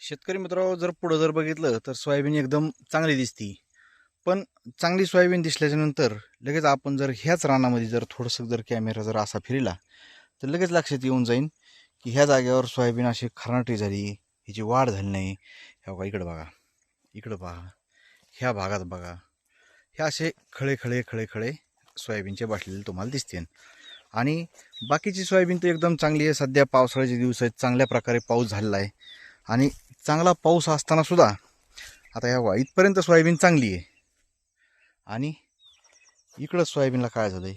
शेतकरी मित्रांनो जर पुढं जर बघितलं तर सोयाबीन एकदम चांगली दिसती. पण चांगली सोयाबीन दिसल्याच्यानंतर लगेच आपण जर ह्याच रानामध्ये जर थोडंसं जर कॅमेरा जर असा फिरला तर लगेच लक्षात येऊन जाईन की ह्या जागेवर सोयाबीन अशी खराटी झाली ह्याची वाढ झाली नाही. ह्या बघा इकडं बघा. इकडं पहा ह्या भागात बघा. हे असे खळे खळे खळे खळे सोयाबीनचे बाटलेले तुम्हाला दिसतील. आणि बाकीची सोयाबीन तर एकदम चांगली आहे. सध्या पावसाळ्याचे दिवस आहेत. चांगल्या प्रकारे पाऊस झालेला आहे. आणि चांगला पाऊस असताना सुद्धा आता ह्या बघा, इथपर्यंत सोयाबीन चांगली आहे. आणि इकडं सोयाबीनला काय झालं आहे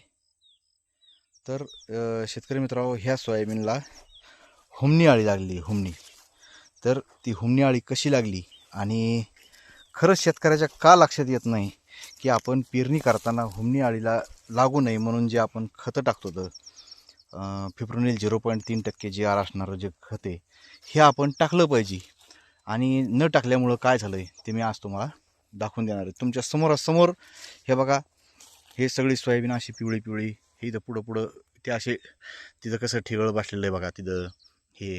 तर शेतकरी मित्रांनो ह्या सोयाबीनला हुमणी आळी लागली आहे, हुमणी. तर ती हुमणी आळी कशी लागली? आणि खरंच शेतकऱ्याच्या का लक्षात येत नाही की आपण पेरणी करताना हुमणी आळीला लागू नये म्हणून जे आपण खतं टाकतो तर फिप्रोनिल झिरो पॉईंट तीन टक्के जे आर असणारं जे खत आहे हे आपण टाकलं पाहिजे. आणि न टाकल्यामुळं काय झालं आहे ते मी आज तुम्हाला दाखवून देणार आहे. तुमच्या समोरासमोर हे बघा हे सगळी सोयाबीन अशी पिवळी पिवळी हे इथं पुढं पुढं ते असे तिथं कसं ठिगळ बसलेलं आहे बघा तिथं हे.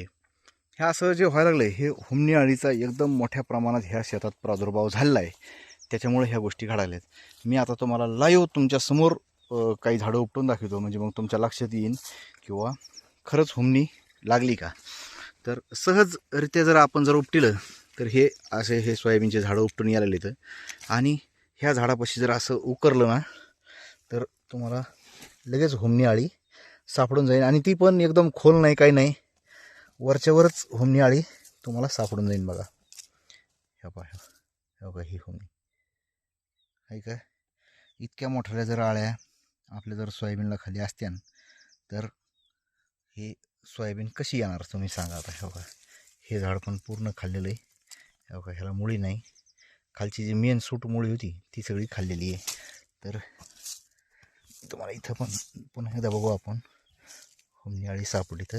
हे असं जे व्हायला लागलं आहे हे हुमणी अळीचा एकदम मोठ्या प्रमाणात ह्या शेतात प्रादुर्भाव झालेला आहे त्याच्यामुळे ह्या गोष्टी घडायला आहेत मी आता तुम्हाला लाईव्ह तुमच्यासमोर काही झाडं उपटून दाखवतो. म्हणजे मग तुमच्या लक्षात येईन किंवा खरंच हुमणी लागली का? तर सहजरित्या जर आपण जर उपटिलं तर हे असे हे सोयाबीनचे झाडं उपटून यायला येतं आणि ह्या झाडापाशी जर असं उकरलं ना तर तुम्हाला लगेच हुमणी आळी सापडून जाईल. आणि ती पण एकदम खोल नाही काही नाही. वरच्यावरच हुमणी आळी तुम्हाला सापडून जाईल बघा. ह्या पहा ह्या बघा ही हुमणी आहे का? इतक्या मोठ्या जर आळ्या आपल्या जर सोयाबीनला खाली असत्या तर हे सोयाबीन कशी येणार तुम्ही सांगा आता. हे बघा हे झाड पण पूर्ण खाल्लेलं आहे. हे बघा ह्याला मुळी नाही. खालची जी मेन सूट मुळी होती ती सगळी खाल्लेली आहे. तर तुम्हाला इथं पण पुन्हा एकदा बघू आपण. निळी सापड सापडली तर.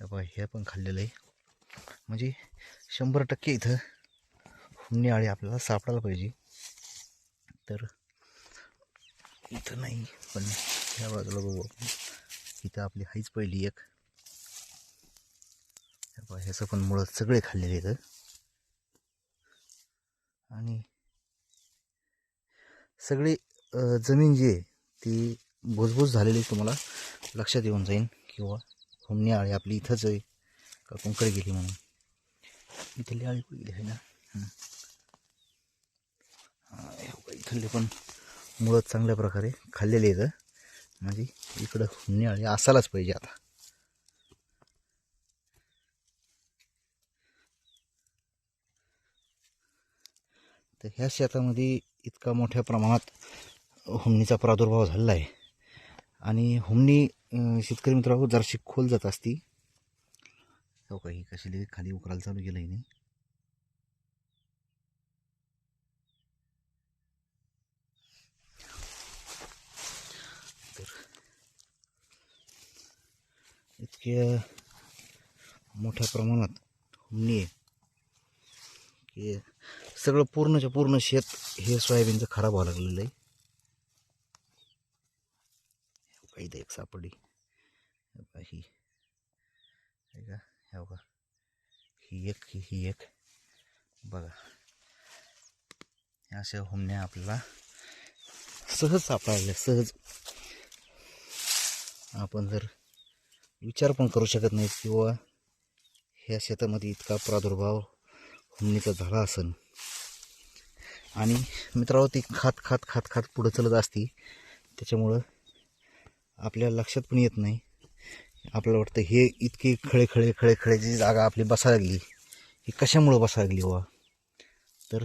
हे बघा हे पण खाल्लेलं आहे. म्हणजे शंभर टक्के इथं हुमणी आळी आपल्याला सापडायला पाहिजे. तर इथं नाही पण ह्या बाजूला बघू आपण. इथं आपली हाईच पहिली एक. ह्याचं पण मुळं सगळे खाल्लेले इथं आणि सगळी जमीन जी आहे ती भुसभुस झालेली तुम्हाला लक्षात येऊन जाईल किंवा हुमणी आळी आपली इथंच आहे का कुंकड गेली म्हणून. इथली आळी कुठे गेली आहे ना. इथले पण मुळं चांगल्या प्रकारे खाल्लेले आहेत. म्हणजे इकडं हुमणी आळी असायलाच पाहिजे आता. तर ह्या शेतामध्ये इतका मोठ्या प्रमाणात हुमणीचा प्रादुर्भाव झालेला आहे. आणि हुमणी शेतकरी मित्रांनो जराशी खोल जात असती. हो का ही कशी खाली उकरायला चालू केलं आहे नाही इतक्या मोठ्या प्रमाणात हुमणी आहे. की सगळं पूर्णच्या पूर्ण शेत हे सोयाबीनचं खराब व्हायला लागलेलं आहे. काही एक सापडली. ही का ह्या बघा ही एक ही ही एक. बघा. ह्या अशा हुमण्या आपल्याला सहज सापडायला सहज. आपण जर विचार पण करू शकत नाही किंवा ह्या शेतामध्ये इतका प्रादुर्भाव हुमणीचा झाला असन. आणि मित्रांनो ती खात खात खात खात पुढं चलत असती. त्याच्यामुळं आपल्या लक्षात पण येत नाही. आपल्याला वाटतं हे इतके खळे खळे खळे खळेची जागा आपली बसा लागली. ही कशामुळं बसा लागली वा तर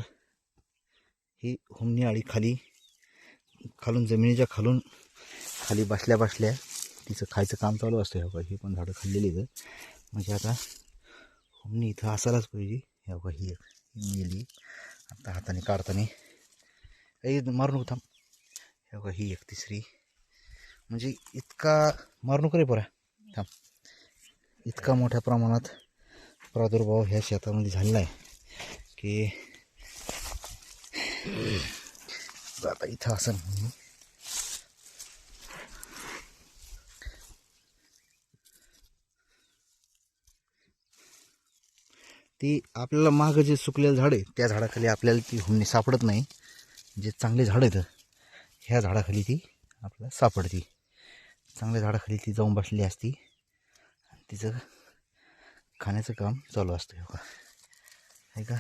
ही हुमणी आळी खाली खालून जमिनीच्या खालून खाली बसल्या बसल्या तिचं खायचं काम चालू असतं ह्या ही पण झाडं खाल्लेली आहेत. म्हणजे आता मी इथं असायलाच पाहिजे. ह्या बघा ही एक मेली. आता हाताने काढताना ऐ मारू थांब. ह्या बघा ही एक तिसरी. म्हणजे इतका मारू रे बरा थांब. इतका मोठ्या प्रमाणात प्रादुर्भाव ह्या शेतामध्ये झालेला आहे की आता इथं असं ती आपल्याला मागं जे सुकलेलं झाड आहे त्या झाडाखाली आपल्याला ती हुमणी सापडत नाही. जे चांगले झाड आहेत ह्या झाडाखाली ती आपल्याला सापडती. चांगल्या झाडाखाली ती जाऊन बसलेली असती. आणि तिचं खाण्याचं काम चालू असतं हो का आहे का?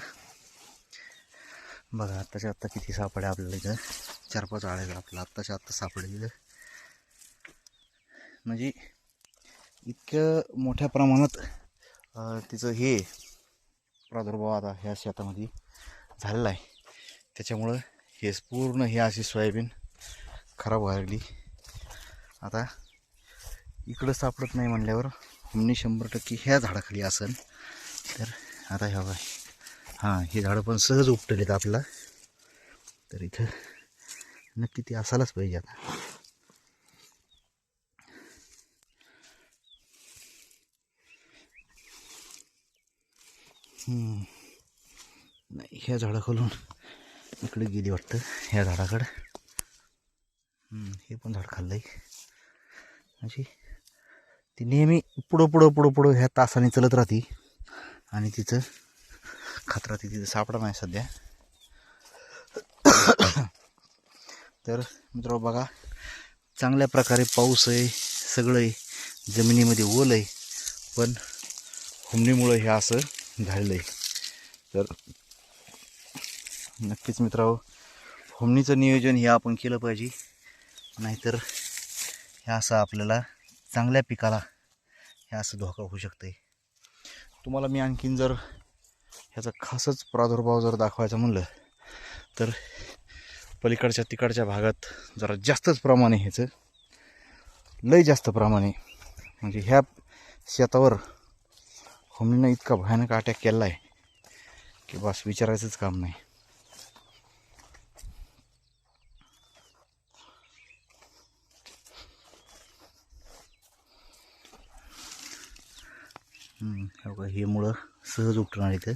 बघा आत्ताच्या आत्ता किती सापड्या आपल्याला इथं. चार पाच आळ्या आपल्याला आत्ताच्या आत्ता सापडे म्हणजे इतक्या मोठ्या प्रमाणात तिचं हे प्रादुर्भाव आता ह्या शेतामध्ये झालेला आहे. त्याच्यामुळं हे पूर्ण हे अशी सोयाबीन खराब व्हायला लागली. आता इकडं सापडत नाही म्हणल्यावर हमनी शंभर टक्के ह्या झाडाखाली असेल तर आता ह्या बाय हां हे झाडं पण सहज उपटलेत आपला तर इथं नक्की ती असायलाच पाहिजे आता. नाही ह्या झाडाखालून इकडे गेली वाटतं ह्या झाडाकडं. हे पण झाड खाल्लंय. अशी. ती नेहमी पुढं पुढं पुढं पुढं ह्या तासाने चलत राहते. आणि तिचं खात राहते तिथं सापडा नाही सध्या. तर मित्र बघा चांगल्या प्रकारे पाऊस आहे सगळं आहे जमिनीमध्ये ओल आहे पण हुमणीमुळं हे असं झालेलं आहे तर नक्कीच मित्रांनो हुमणीचं नियोजन हे आपण केलं पाहिजे. नाहीतर हे असं आपल्याला चांगल्या पिकाला हे असं धोका होऊ शकते तुम्हाला मी आणखीन जर ह्याचा खासच प्रादुर्भाव जर दाखवायचा म्हणलं तर पलीकडच्या तिकडच्या भागात जरा जास्तच प्रमाणे ह्याचं लय जास्त प्रमाणे म्हणजे ह्या शेतावर हुमणीनं इतका भयानक अटॅक केला आहे की बस विचारायचंच काम नाही. हे हे मुळं सहज उठणार इथं.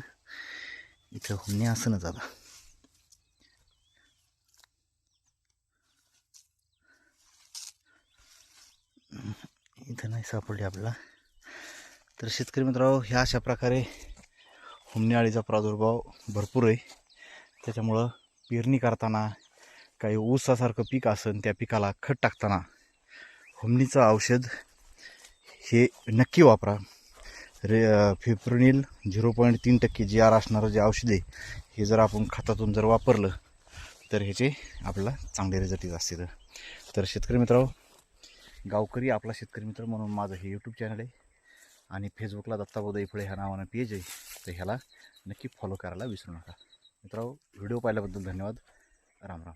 इथं हुमणी असणच आता. इथं नाही सापडली आपल्याला. तर शेतकरी मित्रांनो ह्या अशा प्रकारे हुमणी अळीचा प्रादुर्भाव भरपूर आहे. त्याच्यामुळं पेरणी करताना काही ऊसासारखं पीक असेल त्या पिकाला खत टाकताना हुमणीचं औषध हे नक्की वापरा. रे फिप्रोनिल झिरो पॉईंट तीन टक्के जी आर असणारं जे औषध आहे हे जर आपण खतातून जर वापरलं तर ह्याचे आपल्याला चांगले रिझल्ट येत असतील. तर शेतकरी मित्रांनो गावकरी आपला शेतकरी मित्र म्हणून माझं हे यूट्यूब चॅनल आहे. आणि फेसबुकला दत्ताबोधई फळे ह्या नावानं पेज आहे. तर ह्याला नक्की फॉलो करायला विसरू नका. मित्रांनो व्हिडिओ पाहिल्याबद्दल धन्यवाद. राम राम.